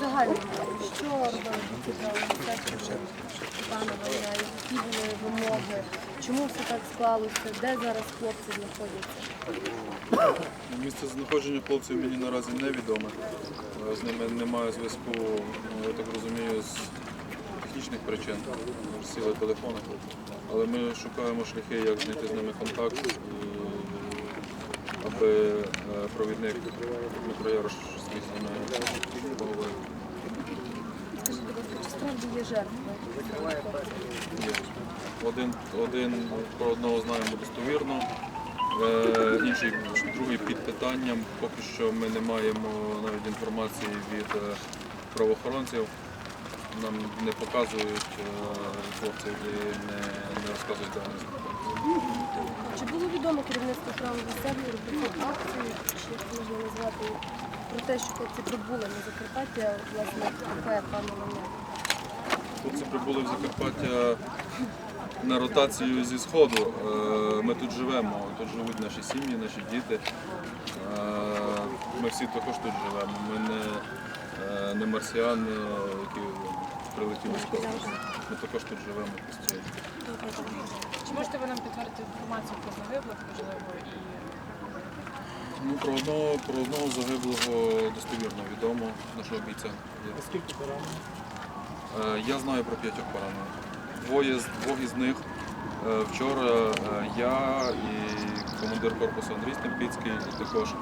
Загально, що робили правоохоронці які були вимоги, чому все так склалося, де зараз хлопці знаходяться? Місце знаходження хлопців мені наразі невідоме. З ними немає зв'язку, ну, я так розумію, з технічних причин. Сіли телефони. Але ми шукаємо шляхи, як знайти з ними контакт, і, аби е, провідник Дмитро Ярош з чи справді є жертви? Є. Один, один про одного знаємо достовірно, е, інший другий під питанням. Поки що ми не маємо навіть інформації від е, правоохоронців. Нам не показують е, хлопців і не, не розказують, знаходяться. Чи було відомо керівництву правого сектору про цю акцію, чи як можна назвати, про те, що хлопці прибули на Закарпаття, власне, кафе пана Ланя? Хлопці прибули в Закарпаття на ротацію зі Сходу. Е, Ми тут живемо, тут живуть наші сім'ї, наші діти. Е, Ми всі також тут живемо. Ми не, не марсіани, які прилетіли з космосу. Ми також тут живемо постійно. Чи можете ви нам підтвердити інформацію про загиблих, можливо, і Ну, про одного, про одного загиблого достовірно відомо, нашого бійця. є. Скільки поранено? Е, Я знаю про п'ятьох поранених. Двоє з двох із них е, вчора е, я і командир корпусу Андрій Стемпіцький, і також е,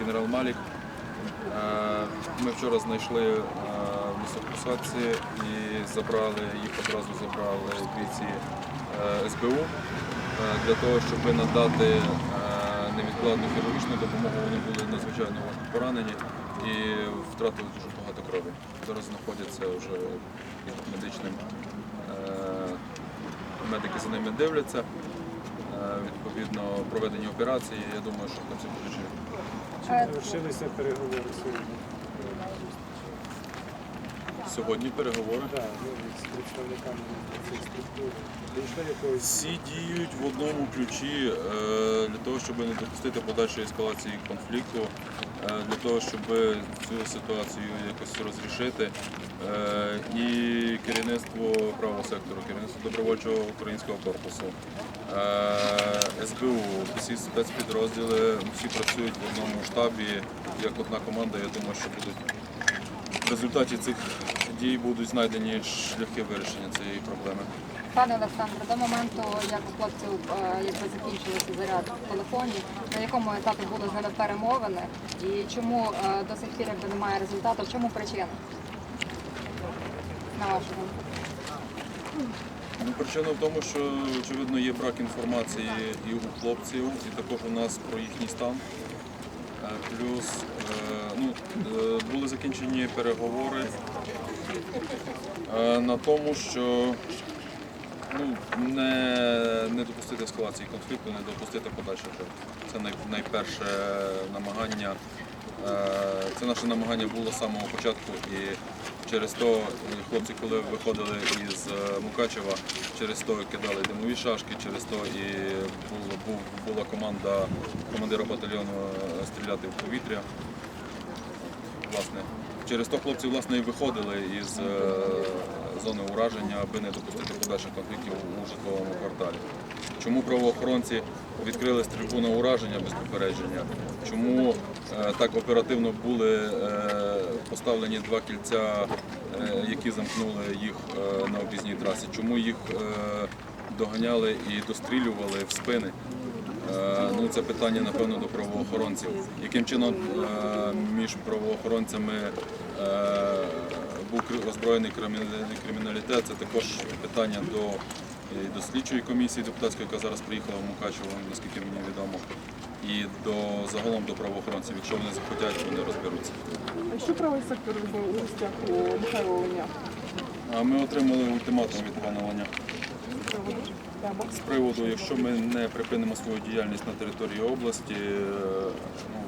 генерал Малік. Е, Ми вчора знайшли е, в лісопосадці і забрали, їх одразу забрали бійці е, СБУ е, для того, щоб надати е, невідкладну хірургічну допомогу. Вони були надзвичайно важко поранені і втратили дуже багато крові. Зараз знаходяться вже під медичним. Медики за ними дивляться. Відповідно, проведені операції. Я думаю, що будуть живі. Чи Е, завершилися переговори сьогодні? Сьогодні переговори. Так, ну, з представниками цих структур. Дійшли якогось Всі діють в одному ключі е, для того, щоб не допустити подальшої ескалації конфлікту, е, для того, щоб цю ситуацію якось розрішити. Е, І керівництво правого сектору, керівництво добровольчого українського корпусу, СБУ, всі спецпідрозділи, всі працюють в одному штабі, як одна команда. Я думаю, що будуть в результаті цих дій будуть знайдені шляхи вирішення цієї проблеми. Пане Олександре, до моменту, як у хлопців е, якби закінчилося заряд в телефоні, на якому етапі були з ними перемовини і чому е, до сих пір якби немає результату, в чому причина? На вашу думку? Ну, причина в тому, що очевидно є брак інформації і у хлопців, і також у нас про їхній стан. Плюс е, ну, е, були закінчені переговори е, на тому, що ну, не, не допустити ескалації конфлікту, не допустити подальших. Це найперше намагання. Це наше намагання було з самого початку і через то е, хлопці, коли виходили із е, Мукачева, через то кидали димові шашки, через то і була, була команда командира батальйону е, стріляти в повітря. Власне, через то хлопці власне і виходили із е, зони ураження, аби не допустити подальших конфліктів у житловому кварталі. Чому правоохоронці відкрили стрільбу на ураження без попередження? Чому е, так оперативно були е, поставлені два кільця, які замкнули їх на об'їзній трасі? Чому їх доганяли і дострілювали в спини? Е, Ну, це питання, напевно, до правоохоронців. Яким чином е, між правоохоронцями е, був озброєний криміналітет, це також питання до, до слідчої комісії депутатської, яка зараз приїхала в Мукачево, наскільки мені відомо, і до загалом до правоохоронців. Якщо вони захотять, вони розберуться. А що правий сектор робив у гостях у Михайла Оленя? Ми отримали ультиматум від пана Ланя. З приводу, якщо ми не припинимо свою діяльність на території області, е, ну,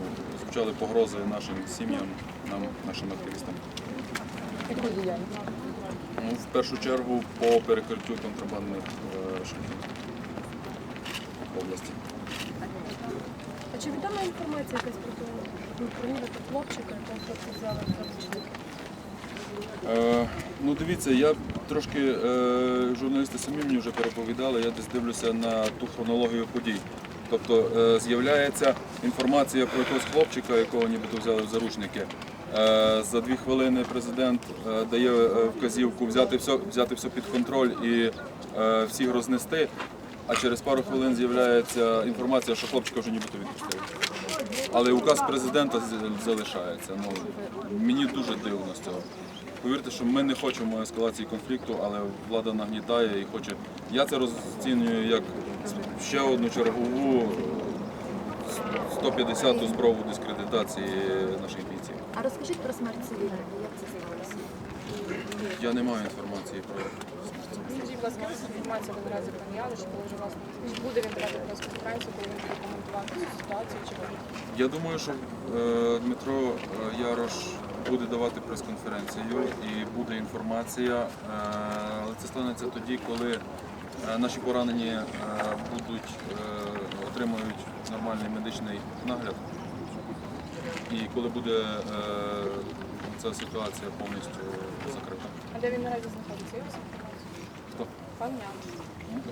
звучали погрози нашим сім'ям, нам, нашим активістам. Яку діяльність? Ну, в першу чергу по перекриттю контрабандних е, шляхів в області. А чи відома інформація якась про того хлопчика, якого хлопці взяли? Е, ну дивіться, я трошки е, журналісти самі мені вже переповідали, я десь дивлюся на ту хронологію подій. Тобто е, з'являється інформація про якогось хлопчика, якого нібито взяли в заручники. Е, за дві хвилини президент е, дає е, вказівку взяти все, взяти все під контроль і е, всіх рознести. А через пару хвилин з'являється інформація, що хлопчика вже нібито відпустили. Але указ президента залишається. Ну, мені дуже дивно з цього. Повірте, що ми не хочемо ескалації конфлікту, але влада нагнітає і хоче. Я це розцінюю як ще одну чергову 150-ту спробу дискредитації наших бійців. А розкажіть про смерть цивільного, як це сталося? Я не маю інформації про Скажіть, будь ласка, інформація ви наразі чи коли вже власне чи буде він давати прес-конференцію, коли він буде коментувати цю ситуацію, чи? Я думаю, що е, Дмитро е, Ярош буде давати прес-конференцію і буде інформація. Е, Але це станеться тоді, коли е, наші поранені е, будуть отримують нормальний медичний нагляд. І коли буде ця ситуація повністю закрита. А де він наразі знаходиться? Хто? Пан Ян.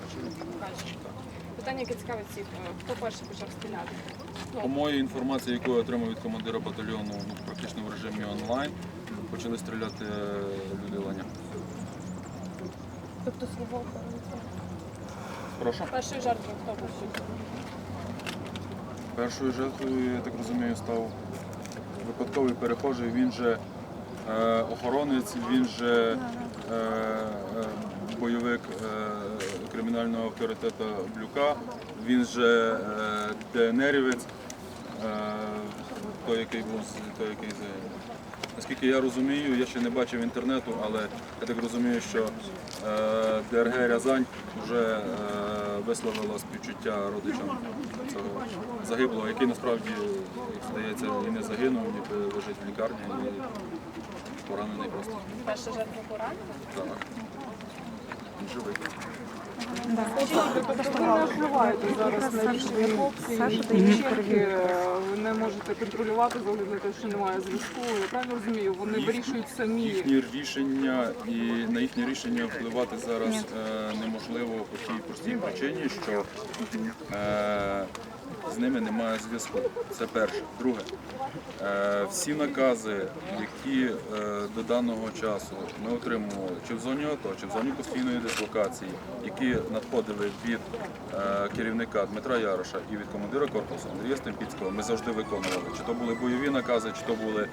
Питання, яке цікавить всіх. Хто перший почав стріляти? По моїй інформації, яку я отримав від командира батальйону ну, практично в режимі онлайн, почали стріляти е, люди ланя. Тобто свого охоронця? Прошу. Першою жертвою хто був? Першою жертвою, я так розумію, став випадковий перехожий. Він же е, охоронець, він же е, е, бойовик е, кримінального авторитету Блюка, він же е, ДНРівець, той, який був той, який загинув. Наскільки я розумію, я ще не бачив інтернету, але я так розумію, що е, ДРГ Рязань вже е, висловила співчуття родичам цього загиблого, який насправді, як здається, і не загинув, ніби лежить в лікарні і поранений просто. Перша жертва поранена? Так. Він живий. Впливаєте зараз на ви не можете контролювати з те, що немає зв'язку. Я правильно розумію, вони вирішують самі. Їхні рішення і на їхнє рішення впливати зараз е, неможливо по тій простій причині, що е, з ними немає зв'язку. Це перше. Друге, е, всі накази, які е, до даного часу ми отримували чи в зоні АТО, чи в зоні постійної дислокації, які надходили від е, керівника Дмитра Яроша і від командира корпусу Андрія Стемпіцького, ми завжди виконували. Чи то були бойові накази, чи то були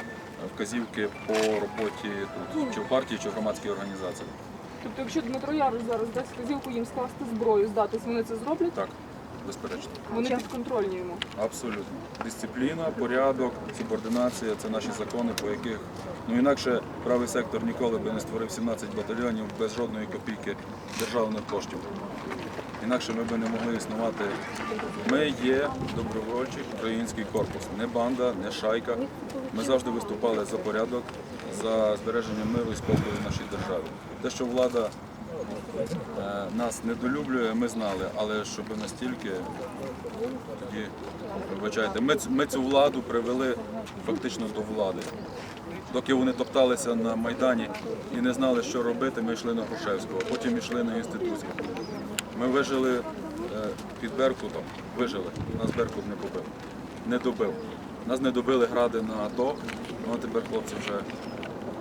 вказівки по роботі тут, чи в партії, чи в громадській організації. Тобто, якщо Дмитро Ярош зараз дасть вказівку їм скласти зброю, здатись, вони це зроблять, Так, безперечно. вони підконтрольні йому. Абсолютно. Дисципліна, порядок, субординація це наші закони, по яких ну інакше правий сектор ніколи би не створив 17 батальйонів без жодної копійки державних коштів. Інакше ми би не могли існувати. Ми є добровольчий український корпус, не банда, не шайка. Ми завжди виступали за порядок, за збереження миру і спокою в нашій державі. Те, що влада нас недолюблює, ми знали, але щоб настільки тоді, вибачайте, ми, ми цю владу привели фактично до влади. Доки вони топталися на Майдані і не знали, що робити, ми йшли на Грушевського, потім йшли на інституцію. Ми вижили е, під Беркутом, вижили, нас Беркут не побив, не добив. Нас не добили гради на АТО, ну а тепер хлопці вже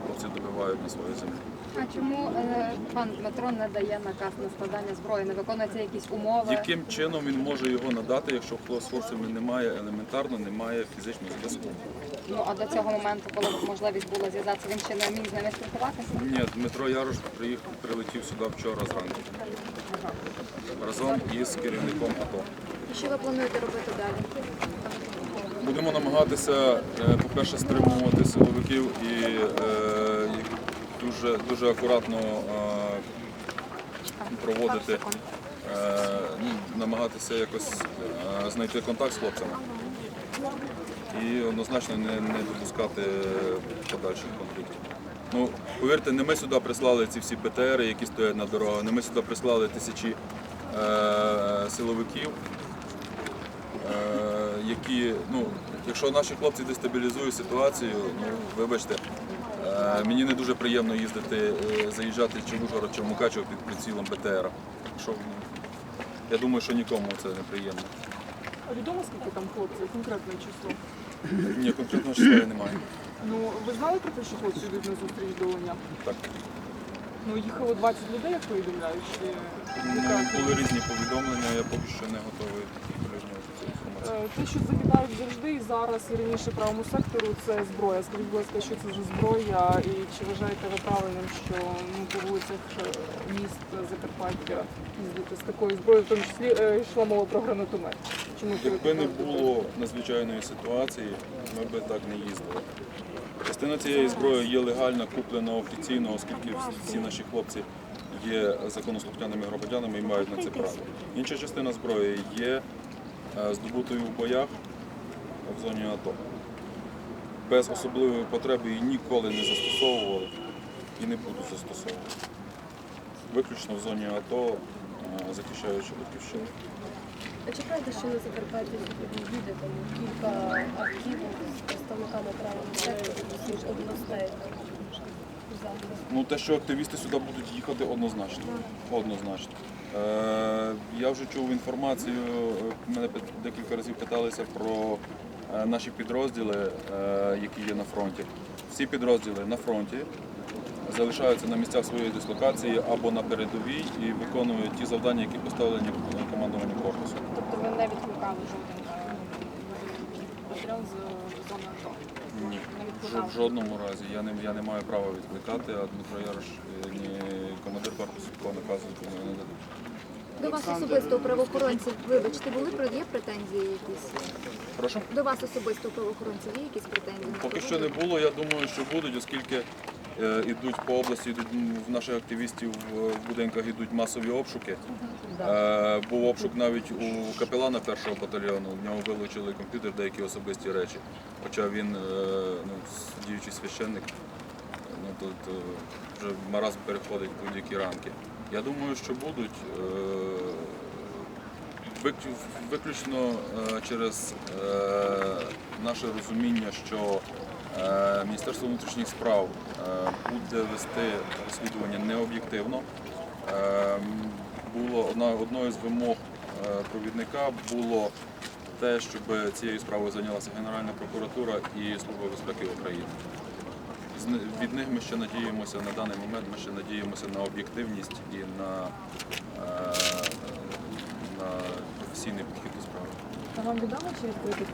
хлопці добивають на свою землю. А чому е, пан Дмитро не дає наказ на складання зброї, не виконується якісь умови? Яким чином він може його надати, якщо з хлопцями немає елементарно, немає фізичного зв'язку? Ну а до цього моменту, коли можливість була зв'язатися, він ще не міг з ними спілкуватися? Ні, Дмитро Ярош приїхав, прилетів сюди вчора зранку. Разом із керівником АТО. І що ви плануєте робити далі? Будемо намагатися, е, по-перше, стримувати силовиків і е, дуже, дуже акуратно е, проводити, е, ну, намагатися якось е, знайти контакт з хлопцями. І однозначно не, не допускати подальших конфліктів. Ну, повірте, не ми сюди прислали ці всі БТРи, які стоять на дорогах, не ми сюди прислали тисячі е, силовиків. Е, які, ну, якщо наші хлопці дестабілізують ситуацію, ну, вибачте, мені не дуже приємно їздити, е, заїжджати чи в Ужгород, чи в Мукачево під прицілом БТР. Що, ну, я думаю, що нікому це не приємно. А відомо скільки там хлопців, конкретне число? Ні, конкретного числа я немає. Ну, ви знали про те, що хлопці йдуть на зустріч до Луня? Так. Ну, їхало 20 людей, як повідомляють, чи яка? Були різні повідомлення, я поки що не готовий оприлюднювати цю інформацію. Е, Те, що закидають завжди і зараз, і раніше правому сектору, це зброя. Скажіть, будь ласка, що це за зброя, і чи вважаєте ви правильним, що ну, по вулицях е, міст Закарпаття їздити з такою зброєю, в тому числі е, йшла мова про гранатомет? Чому Якби не було надзвичайної ситуації, ми би так не їздили. Частина цієї зброї є легальна, куплена офіційно, оскільки всі наші хлопці є законослухняними громадянами і мають на це право. Інша частина зброї є е, здобутою в боях в зоні АТО. Без особливої потреби її ніколи не застосовували і не будуть застосовувати. Виключно в зоні АТО, е, захищаючи батьківщину. А чекаєте, що на Закарпатті сьогодні там кілька автівок з представниками правого сектору, всіх областей? Ну, те, що активісти сюди будуть їхати, однозначно. Однозначно. Е, я вже чув інформацію, е, мене декілька разів питалися про е, наші підрозділи, е, які є на фронті. Всі підрозділи на фронті залишаються на місцях своєї дислокації або на передовій і виконують ті завдання, які поставлені командуванням корпусу. Тобто ви не відкликали жоден зони АТО? Ні. Не В жодному разі. Я не, я не маю права відкликати, а Дмитро Ярош, е, ні командир корпусу такого наказу не дадуть. До вас особисто у правоохоронців, вибачте, були про- є претензії якісь? Прошу? До вас особисто у правоохоронців є якісь претензії? Поки що не було, я думаю, що будуть, оскільки е, ідуть по області, йдуть в наших активістів в будинках йдуть масові обшуки. Е, був обшук навіть у капелана першого батальйону. В нього вилучили комп'ютер, деякі особисті речі. Хоча він е, ну, діючий священник, ну, то вже маразм переходить в будь-які рамки. Я думаю, що будуть. е, Виключно е, через е, наше розуміння, що е, Міністерство внутрішніх справ е, буде вести розслідування необ'єктивно. Е, Було одною з вимог е, провідника було те, щоб цією справою зайнялася Генеральна прокуратура і Служба безпеки України. Від них ми ще надіємося на даний момент, ми ще надіємося на об'єктивність і на, е, на професійний підхід до справи. А вам відомо, чи відкрити